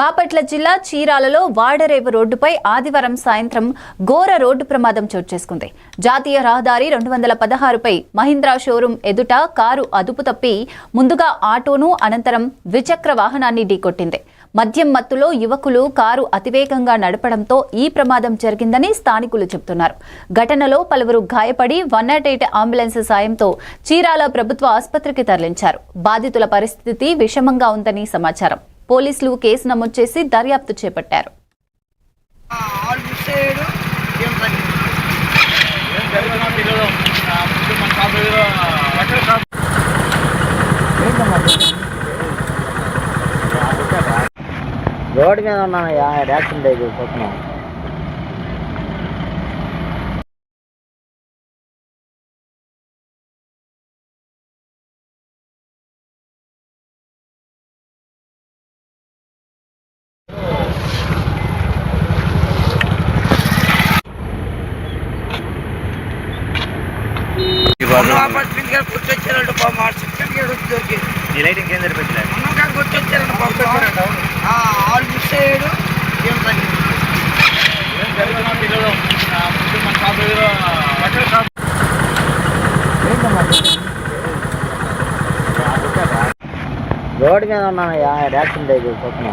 బాపట్ల జిల్లా చీరాలలో వాడరేవు రోడ్డుపై ఆదివారం సాయంత్రం ఘోర రోడ్డు ప్రమాదం చోటు చేసుకుంది. జాతీయ రహదారి రెండు వందల పదహారుపై మహీంద్రా షోరూం ఎదుట కారు అదుపు తప్పి ముందుగా ఆటోను అనంతరం ద్విచక్ర వాహనాన్ని ఢీకొట్టింది. మద్యం మత్తులో యువకులు కారు అతివేగంగా నడపడంతో ఈ ప్రమాదం జరిగిందని స్థానికులు చెబుతున్నారు. ఘటనలో పలువురు గాయపడి వన్ నాట్ ఎయిట్ అంబులెన్స్ సాయంతో చీరాల ప్రభుత్వ ఆసుపత్రికి తరలించారు. బాధితుల పరిస్థితి విషమంగా ఉందని సమాచారం. పోలీసులు కేసు నమోదు చేసి దర్యాప్తు చేపట్టారు. రోడ్డు మీద ఉన్నానయ్యా యాక్సిడెంట్ పని ఏం జరిగినా తెలియదు ఆ ముందు మన షాప్ దగ్గర బట్టల షాప్ రోడ్డు మీద ఉన్నానయ్యా యాక్సిడెంట్ అయ్యి బాబు. మా సర్టిఫికేట్ దొరికింది బాబు. మిస్ అయ్యాడు ఏం ఆ ముందు రోడ్డు ఉన్నానయ్యా యాక్సిడెంట్ అయ్యి పోతున్నా